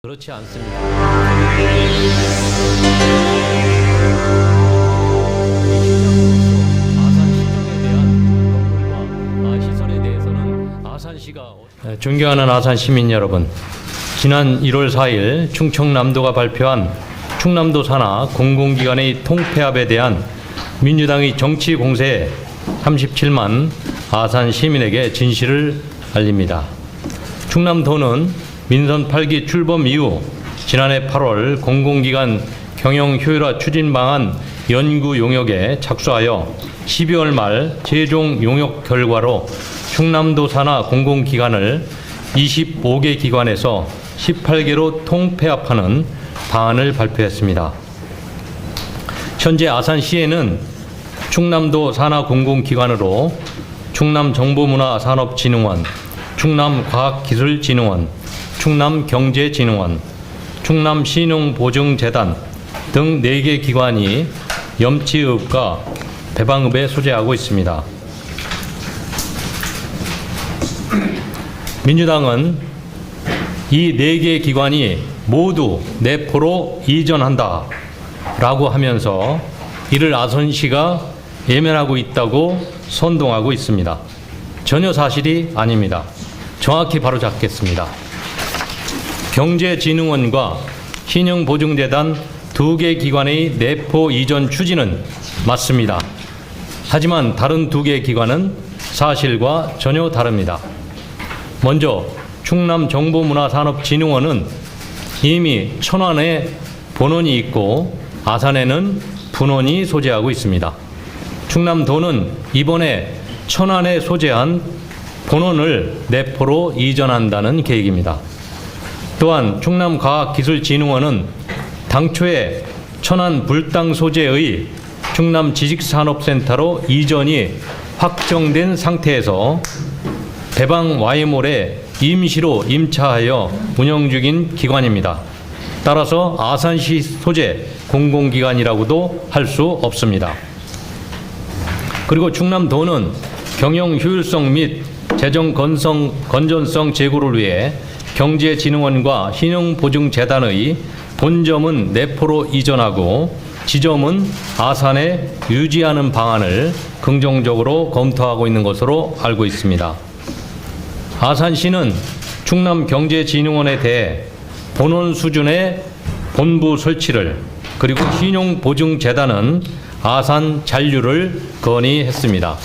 그렇지 않습니다. 네, 존경하는 아산 시민 여러분, 지난 1월 4일 충청남도가 발표한 충남도 산하 공공기관의 통폐합에 대한 민주당의 정치 공세에 37만 아산 시민에게 진실을 알립니다. 충남도는 민선 8기 출범 이후 지난해 8월 공공기관 경영 효율화 추진 방안 연구 용역에 착수하여 12월 말 최종 용역 결과로 충남도 산하 공공기관을 25개 기관에서 18개로 통폐합하는 방안을 발표했습니다. 현재 아산시에는 충남도 산하 공공기관으로 충남정보문화산업진흥원, 충남과학기술진흥원, 충남경제진흥원, 충남신용보증재단 등 4개 기관이 염치읍과 배방읍에 소재하고 있습니다. 민주당은 이 4개 기관이 모두 내포로 이전한다 라고 하면서 이를 아선시가 예면하고 있다고 선동하고 있습니다. 전혀 사실이 아닙니다. 정확히 바로 잡겠습니다. 경제진흥원과 신용보증재단 두 개 기관의 내포 이전 추진은 맞습니다. 하지만 다른 두 개 기관은 사실과 전혀 다릅니다. 먼저 충남 정보문화산업진흥원은 이미 천안에 본원이 있고 아산에는 분원이 소재하고 있습니다. 충남도는 이번에 천안에 소재한 본원을 내포로 이전한다는 계획입니다. 또한 충남과학기술진흥원은 당초에 천안 불당 소재의 충남 지식산업센터로 이전이 확정된 상태에서 배방 Y몰에 임시로 임차하여 운영 중인 기관입니다. 따라서 아산시 소재 공공기관이라고도 할 수 없습니다. 그리고 충남도는 경영 효율성 및 재정 건성, 건전성 제고를 위해 경제진흥원과 신용보증재단의 본점은 내포로 이전하고 지점은 아산에 유지하는 방안을 긍정적으로 검토하고 있는 것으로 알고 있습니다. 아산시는 충남경제진흥원에 대해 본원 수준의 본부 설치를 그리고 신용보증재단은 아산 잔류를 건의했습니다.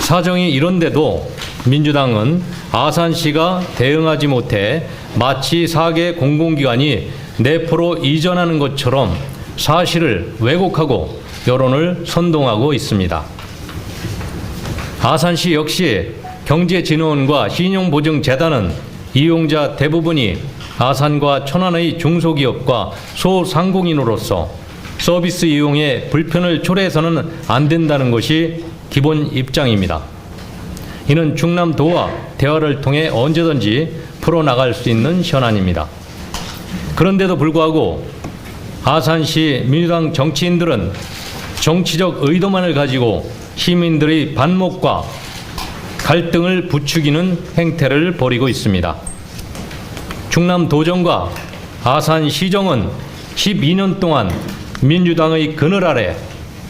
사정이 이런데도 민주당은 아산시가 대응하지 못해 마치 4개 공공기관이 내포로 이전하는 것처럼 사실을 왜곡하고 여론을 선동하고 있습니다. 아산시 역시 경제진흥원과 신용보증재단은 이용자 대부분이 아산과 천안의 중소기업과 소상공인으로서 서비스 이용에 불편을 초래해서는 안 된다는 것이 기본 입장입니다. 이는 충남도와 대화를 통해 언제든지 풀어나갈 수 있는 현안입니다. 그런데도 불구하고 아산시 민주당 정치인들은 정치적 의도만을 가지고 시민들의 반목과 갈등을 부추기는 행태를 벌이고 있습니다. 충남도정과 아산시정은 12년 동안 민주당의 그늘 아래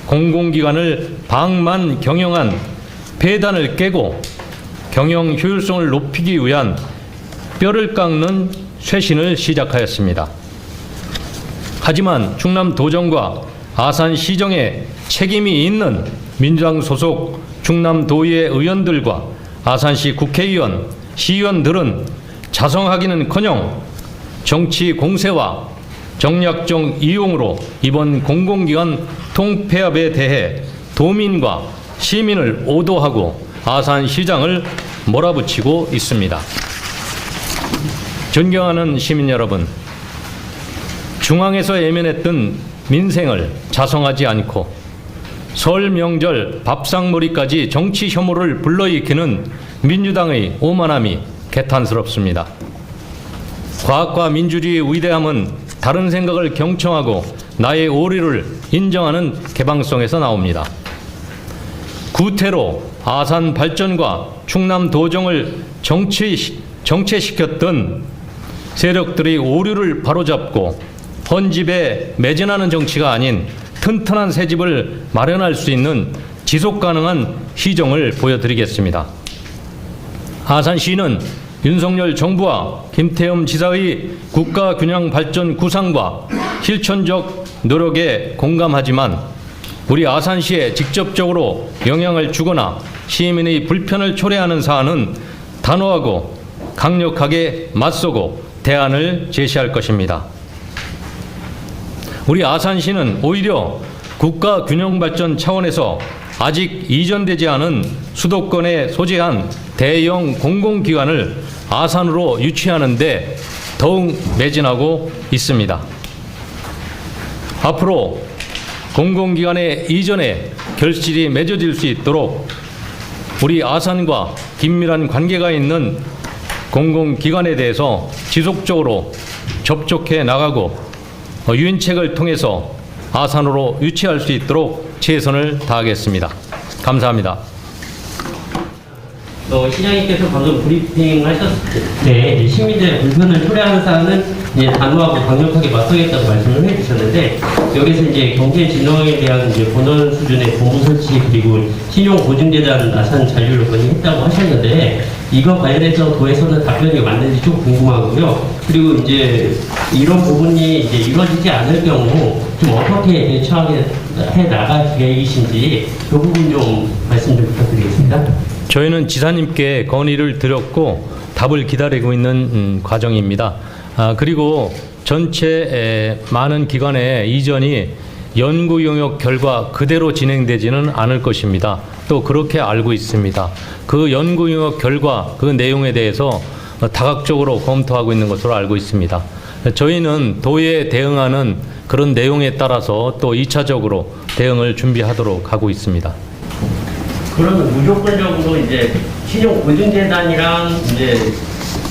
공공기관을 방만 경영한 폐단을 깨고 경영 효율성을 높이기 위한 뼈를 깎는 쇄신을 시작하였습니다. 하지만 충남 도정과 아산 시정에 책임이 있는 민주당 소속 충남 도의회 의원들과 아산시 국회의원, 시의원들은 자성하기는커녕 정치 공세와 정략적 이용으로 이번 공공기관 통폐합에 대해 도민과 시민을 오도하고 아산 시장을 몰아붙이고 있습니다. 존경하는 시민 여러분, 중앙에서 예면했던 민생을 자성하지 않고 설 명절 밥상머리까지 정치 혐오를 불러일으키는 민주당의 오만함이 개탄스럽습니다. 과학과 민주주의의 위대함은 다른 생각을 경청하고 나의 오류를 인정하는 개방성에서 나옵니다. 구태로 아산 발전과 충남 도정을 정치, 정체시켰던 세력들이 오류를 바로잡고 헌집에 매진하는 정치가 아닌 튼튼한 새 집을 마련할 수 있는 지속 가능한 시정을 보여드리겠습니다. 아산시는 윤석열 정부와 김태흠 지사의 국가 균형 발전 구상과 실천적 노력에 공감하지만 우리 아산시에 직접적으로 영향을 주거나 시민의 불편을 초래하는 사안은 단호하고 강력하게 맞서고 대안을 제시할 것입니다. 우리 아산시는 오히려 국가 균형 발전 차원에서 아직 이전되지 않은 수도권에 소재한 대형 공공기관을 아산으로 유치하는데 더욱 매진하고 있습니다. 앞으로 공공기관의 이전에 결실이 맺어질 수 있도록 우리 아산과 긴밀한 관계가 있는 공공기관에 대해서 지속적으로 접촉해 나가고 어, 유인책을 통해서 아산으로 유치할 수 있도록 최선을 다하겠습니다. 감사합니다. 어, 시장님께서 방금 브리핑 하셨을 때 시민들의 불편을 초래하는 사안은 이제 단호하고 강력하게 맞서겠다고 말씀을 해주셨는데 여기서 이제 경제 진흥에 대한 이제 본원 수준의 공부 설치 그리고 신용 보증재단 나산 잔류 요건이 했다고 하셨는데 이거 관련해서 도에서는 답변이 맞는지 좀 궁금하고요. 그리고 이제 이런 부분이 이제 이루어지지 않을 경우 좀 어떻게 대처하게 해 나갈 계획이신지 그 부분 좀 말씀 좀 부탁드리겠습니다. 저희는 지사님께 건의를 드렸고 답을 기다리고 있는 음, 과정입니다. 아, 그리고 전체 에, 많은 기관의 이전이 연구 용역 결과 그대로 진행되지는 않을 것입니다. 또 그렇게 알고 있습니다. 그 연구 용역 결과 그 내용에 대해서 어, 다각적으로 검토하고 있는 것으로 알고 있습니다. 저희는 도에 대응하는 그런 내용에 따라서 또 2차적으로 대응을 준비하도록 하고 있습니다. 그러면 무조건적으로 이제 신용 보증재단이랑 이제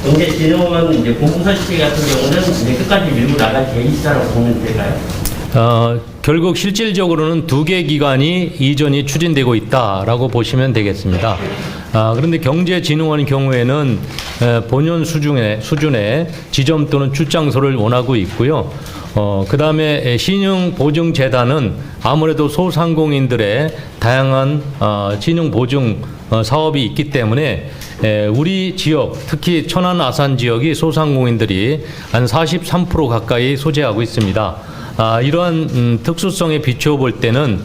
경제진흥원 이제 공부설치 같은 경우는 이제 끝까지 밀고 나갈 계획이다라고 보면 될까요? 어, 결국 실질적으로는 두 개 기관이 이전이 추진되고 있다라고 보시면 되겠습니다. 아, 그런데 경제진흥원 경우에는 에, 본연 수준의 수준의 지점 또는 출장소를 원하고 있고요. 어, 그 다음에 신용보증재단은 아무래도 소상공인들의 다양한 어, 신용보증 어, 사업이 있기 때문에 에, 우리 지역, 특히 천안 아산 지역이 소상공인들이 한 43% 가까이 소재하고 있습니다. 아, 이러한 음, 특수성에 비추어 볼 때는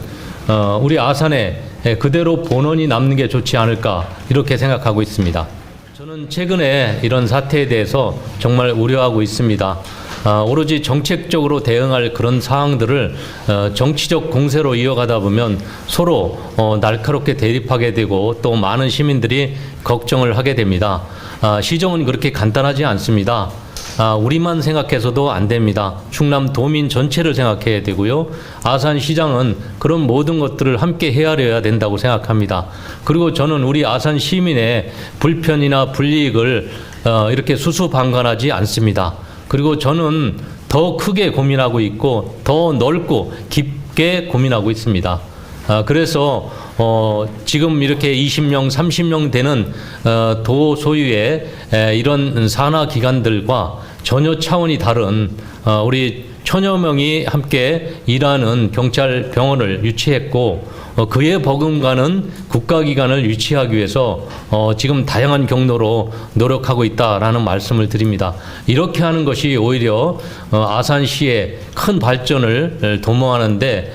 어, 우리 아산에 에, 그대로 본원이 남는 게 좋지 않을까 이렇게 생각하고 있습니다. 저는 최근에 이런 사태에 대해서 정말 우려하고 있습니다. 아, 오로지 정책적으로 대응할 그런 사항들을 어, 정치적 공세로 이어가다 보면 서로 어, 날카롭게 대립하게 되고 또 많은 시민들이 걱정을 하게 됩니다. 아, 시정은 그렇게 간단하지 않습니다. 아, 우리만 생각해서도 안 됩니다. 충남 도민 전체를 생각해야 되고요. 아산 시장은 그런 모든 것들을 함께 헤아려야 된다고 생각합니다. 그리고 저는 우리 아산 시민의 불편이나 불이익을 어, 이렇게 수수방관하지 않습니다. 그리고 저는 더 크게 고민하고 있고 더 넓고 깊게 고민하고 있습니다. 아, 그래서 어, 지금 이렇게 20명, 30명 되는 어, 도 소유의 에, 이런 산하 기관들과 전혀 차원이 다른 어, 우리 천여 명이 함께 일하는 경찰 병원을 유치했고 어, 그에 버금가는 국가기관을 유치하기 위해서 어, 지금 다양한 경로로 노력하고 있다라는 말씀을 드립니다. 이렇게 하는 것이 오히려 어, 아산시의 큰 발전을 도모하는데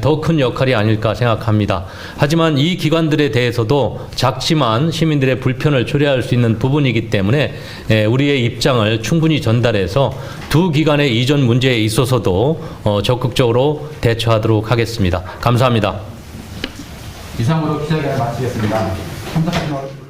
더 큰 역할이 아닐까 생각합니다. 하지만 이 기관들에 대해서도 작지만 시민들의 불편을 초래할 수 있는 부분이기 때문에 에, 우리의 입장을 충분히 전달해서 두 기관의 이전 문제에 있어서도 어, 적극적으로 대처하도록 하겠습니다. 감사합니다. 이상으로 기자회견을 마치겠습니다. 여러분